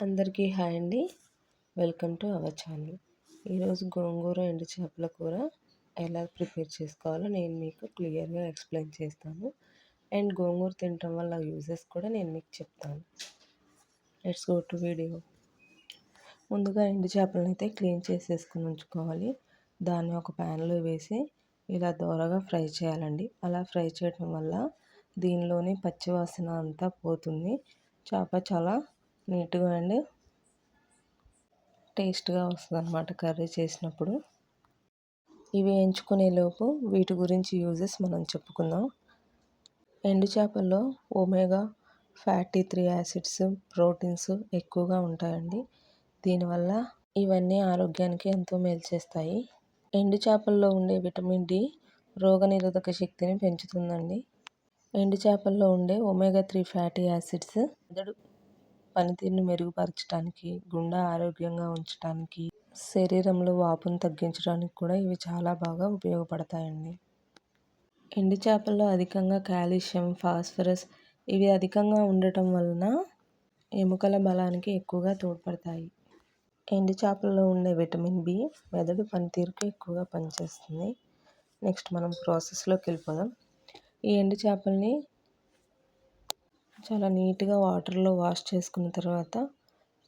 అందరికీ హాయ్ అండి. Welcome to our channel. ఈరోజు గోంగూర ఎండు చేపల కూర ఎలా ప్రిపేర్ చేసుకోవాలో నేను మీకు క్లియర్గా ఎక్స్ప్లెయిన్ చేస్తాను. అండ్ గోంగూర తినటం వల్ల యూజెస్ కూడా నేను మీకు చెప్తాను. Let's go to video. ముందుగా ఎండు చేపలను అయితే క్లీన్ చేసేసుకుని ఉంచుకోవాలి. దాన్ని ఒక ప్యాన్లో వేసి ఇలా దోరగా ఫ్రై చేయాలండి. అలా ఫ్రై చేయడం వల్ల దీనిలోని పచ్చివాసన అంతా పోతుంది. చేప చాలా నీట్గా అండ్. టేస్ట్గా వస్తుంది అనమాట కర్రీ చేసినప్పుడు. ఇవి ఎంచుకునేలోపు వీటి గురించి యూజెస్ మనం చెప్పుకుందాం. ఎండు చేపల్లో omega fatty three acids proteins ఎక్కువగా ఉంటాయండి. దీనివల్ల ఇవన్నీ ఆరోగ్యానికి ఎంతో మేలు చేస్తాయి. ఎండు చేపల్లో ఉండే విటమిన్ డి రోగనిరోధక శక్తిని పెంచుతుందండి. ఎండు చేపల్లో ఉండే ఒమేగా త్రీ ఫ్యాటీ యాసిడ్స్ మెదడు పనితీరుని మెరుగుపరచడానికి గుండె ఆరోగ్యంగా ఉంచడానికి శరీరంలో వాపును తగ్గించడానికి కూడా ఇవి చాలా బాగా ఉపయోగపడతాయండి. ఎండు చేపల్లో అధికంగా కాల్షియం ఫాస్ఫరస్ ఇవి అధికంగా ఉండటం వలన ఎముకల బలానికి ఎక్కువగా తోడ్పడతాయి. ఎండు చేపల్లో ఉండే విటమిన్ బి మెదడు పనితీరుకు ఎక్కువగా పనిచేస్తుంది. నెక్స్ట్ మనం ప్రాసెస్లోకి వెళ్ళిపోదాం. ఈ ఎండు చేపల్ని చాలా నీట్గా వాటర్లో వాష్ చేసుకున్న తర్వాత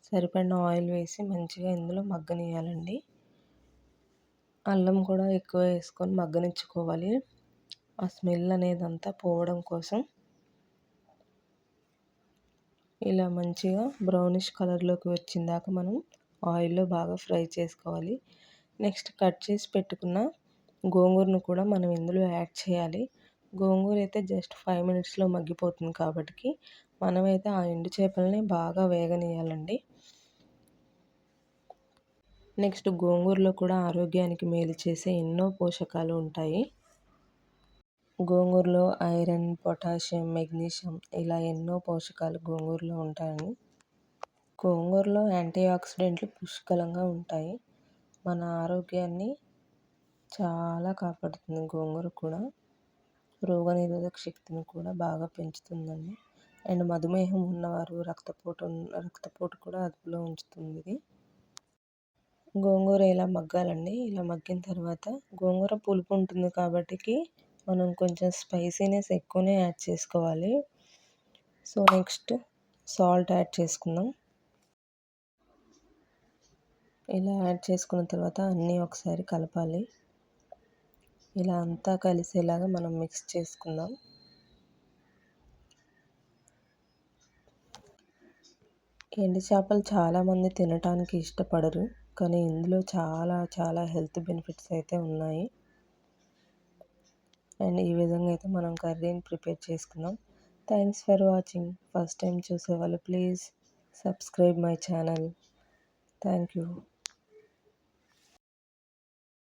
సరిపడిన ఆయిల్ వేసి మంచిగా ఇందులో మగ్గనియాలండి అల్లం కూడా ఎక్కువ వేసుకొని మగ్గనిచ్చుకోవాలి. ఆ స్మెల్ అనేది అంతా పోవడం కోసం ఇలా మంచిగా బ్రౌనిష్ కలర్లోకి వచ్చిందాక మనం ఆయిల్లో బాగా ఫ్రై చేసుకోవాలి. నెక్స్ట్ కట్ చేసి పెట్టుకున్న గోంగూరను కూడా మనం ఇందులో యాడ్ చేయాలి. గోంగూర అయితే జస్ట్ ఫైవ్ మినిట్స్లో మగ్గిపోతుంది కాబట్టి మనమైతే ఆ ఎండు చేపలని బాగా వేగనీయాలండి నెక్స్ట్ గోంగూరలో కూడా ఆరోగ్యానికి మేలు చేసే ఎన్నో పోషకాలు ఉంటాయి. గోంగూరలో ఐరన్ పొటాషియం మెగ్నీషియం ఇలా ఎన్నో పోషకాలు గోంగూరలో ఉంటాయని. గోంగూరలో యాంటీ ఆక్సిడెంట్లు పుష్కలంగా ఉంటాయి. మన ఆరోగ్యాన్ని చాలా కాపాడుతుంది గోంగూర కూడా. రోగనిరోధక శక్తిని కూడా బాగా పెంచుతుందండి. అండ్ మధుమేహం ఉన్నవారు రక్తపోటు రక్తపోటు కూడా అదుపులో ఉంచుతుంది ఇది. గోంగూర ఇలా మగ్గాలండి. ఇలా మగ్గిన తర్వాత గోంగూర పులుపు ఉంటుంది కాబట్టి మనం కొంచెం స్పైసీనెస్ ఎక్కువనే యాడ్ చేసుకోవాలి. సో నెక్స్ట్ సాల్ట్ యాడ్ చేసుకుందాం. ఇలా యాడ్ చేసుకున్న తర్వాత అన్నీ ఒకసారి కలపాలి. ఇలా అంతా కలిసేలాగా మనం మిక్స్ చేసుకుందాం. ఎండు చేపలు చాలామంది తినటానికి ఇష్టపడరు కానీ ఇందులో చాలా చాలా హెల్త్ బెనిఫిట్స్ అయితే ఉన్నాయి. అండ్ ఈ విధంగా అయితే మనం కర్రీని ప్రిపేర్ చేసుకుందాం. Thanks for watching first time చూసేవాళ్ళు please subscribe my channel thank you